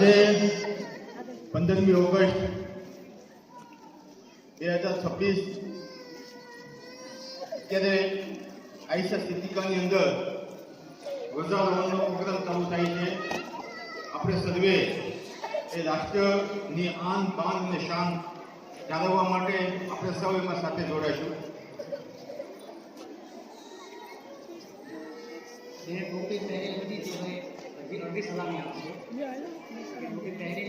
આજે પંદરમી ઓગસ્ટ બે હજાર છવ્વીસ, અત્યારે આઈસા સિદ્ધિકાની અંદર ધ્વજારોહણનો પ્રોગ્રામ ચાલુ થાય છે. આપણે સર્વે એ રાષ્ટ્રની આન, બાન અને શાન જાળવવા માટે આપણે સૌ એમાં સાથે જોડાઈશું. જે ટોપી પહેરેલી હતી पूरी सलामी आपको पूरी तहरीर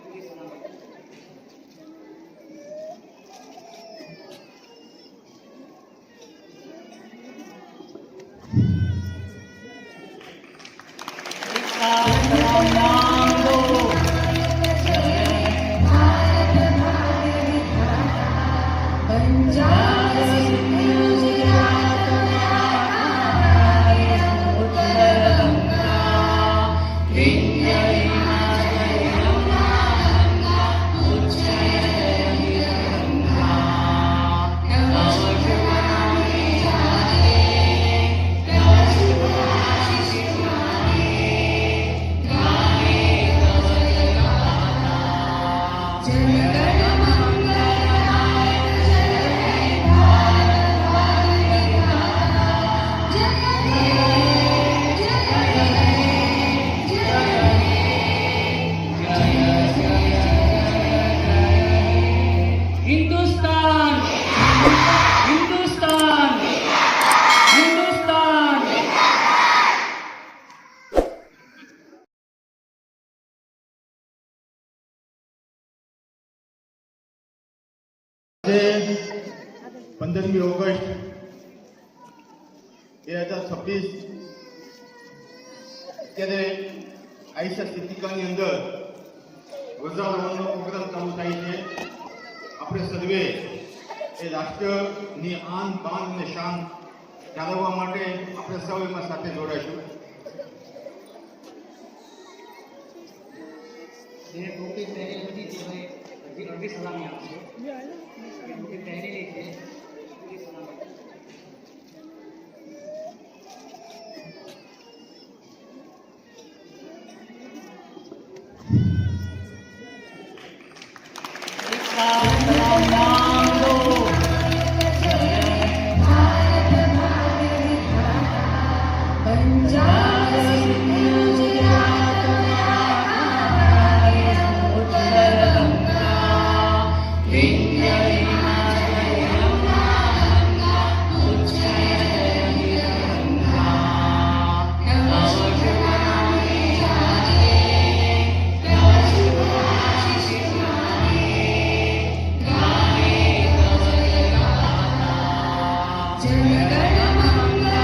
पूरी सलामी આજે પંદરમી ઓગસ્ટ બે હજાર છવ્વીસ, અત્યારે આઈસા સ્થિતિકાની અંદર ધ્વજારોહણનો પ્રોગ્રામ ચાલુ થાય છે. આપણે સર્વે એ રાષ્ટ્રની આન, બાન અને શાન જાળવવા માટે આપણે સૌ એમાં સાથે જોડાઈશું જેને ટોપી પહેરેલી હતી जी अगदी सलामी आपको तैयारी लेके Thank you. 枕边的人忘了